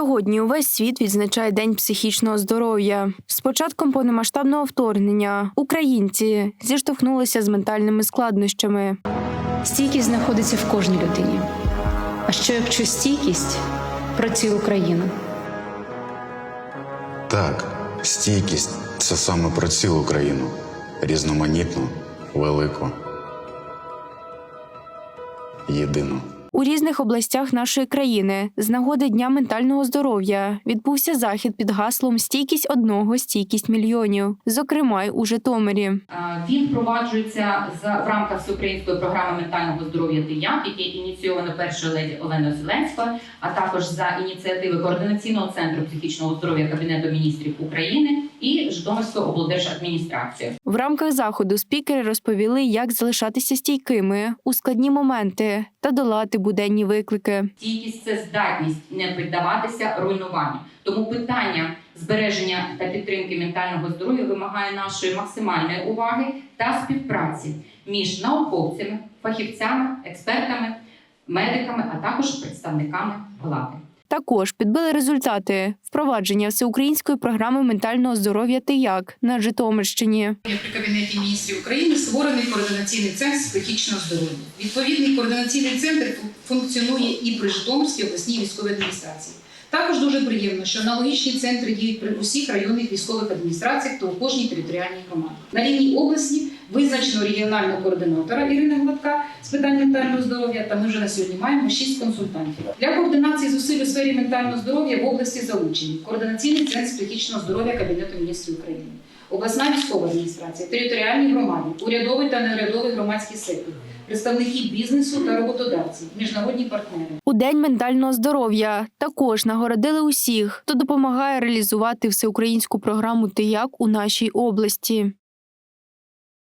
Сьогодні увесь світ відзначає День психічного здоров'я. З початком повномасштабного вторгнення українці зіштовхнулися з ментальними складнощами. Стійкість знаходиться в кожній людині. А що якщо стійкість про цілу країну? Так, стійкість це саме про цілу країну. Різноманітну, велику. Єдину. У різних областях нашої країни з нагоди Дня ментального здоров'я відбувся захід під гаслом Стійкість одного, стійкість мільйонів, зокрема й у Житомирі. Е, Він впроваджується в рамках всеукраїнської програми ментального здоров'я «Ти-як», яке ініційовано першою леді Оленою Зеленською, а також за ініціативи Координаційного центру психічного здоров'я Кабінету міністрів України і Житомирської облдержадміністрації. В рамках заходу спікери розповіли, як залишатися стійкими у складні моменти та долати буденні виклики. Стійкість це здатність не піддаватися руйнуванню. Тому питання збереження та підтримки ментального здоров'я вимагає нашої максимальної уваги та співпраці між науковцями, фахівцями, експертами, медиками, а також представниками влади. Також підбили результати впровадження всеукраїнської програми ментального здоров'я «Ти як» на Житомирщині. При Кабінеті міністрів України створений координаційний центр психічного здоров'я. Відповідний координаційний центр функціонує і при Житомирській обласній військовій адміністрації. Також дуже приємно, що аналогічні центри діють при усіх районних військових адміністраціях та у кожній територіальній громаді. На рівні області визначено регіонального координатора Ірини Гладка з питань ментального здоров'я. Та ми вже на сьогодні маємо шість консультантів. Для координації зусиль у сфері ментального здоров'я в області залучені координаційний центр психічного здоров'я Кабінету міністрів України обласна військова адміністрація, територіальні громади, урядовий та неурядовий громадський сектор, представники бізнесу та роботодавців, міжнародні партнери. У день ментального здоров'я також нагородили усіх, хто допомагає реалізувати всеукраїнську програму «Ти як» у нашій області.